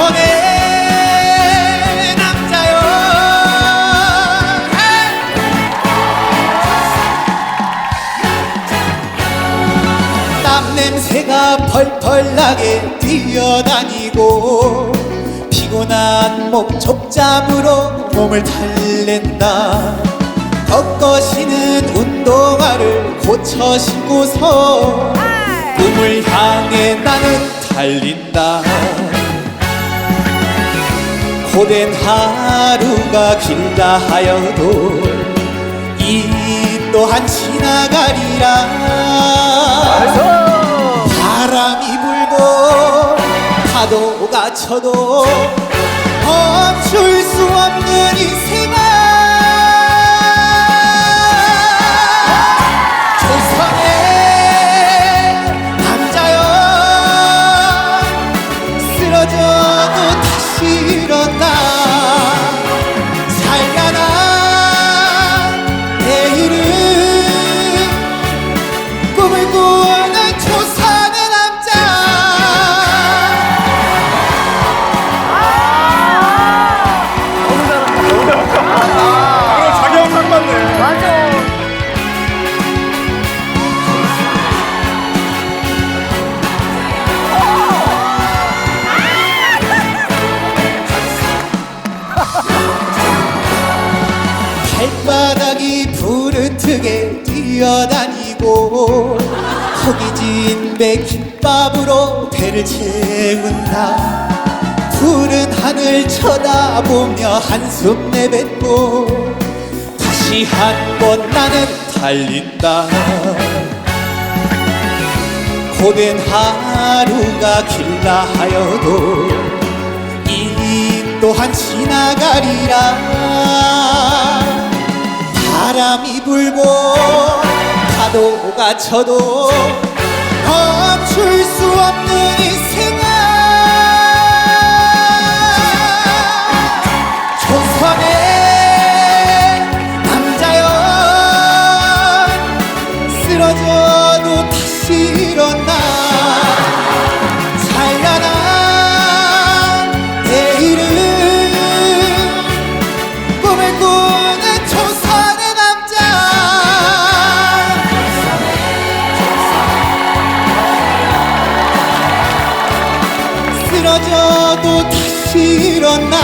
조선의 남자요. 땀 냄새가 펄펄 나게 뛰어다니고 피곤한 목 족잠으로 몸을 달랜다. 꺾어시는 운동화를 고쳐 신고서 꿈을 향해 나는 달린다 고된 하루가 길다 하여도 이 또한 지나가리라. 바람이 불고 파도가 쳐도 멈출 수 없는 이 생활 바로 자기 영상 맞네. 맞아. 발바닥이 부르트게 뛰어다니고 허기진 배 김밥으로 배를 채운다 푸른 하늘 쳐다보며 한숨 내뱉고 다시 한 번 나는 달린다. 고된 하루가 길다 하여도 이 또한 지나가리라. 바람이 불고 파도가 쳐도 멈출 수 쓰러져도 다시 일어나. 살려나. 내일은 꿈을 꾸는 조선의 남자. 쓰러져도 다시 일어나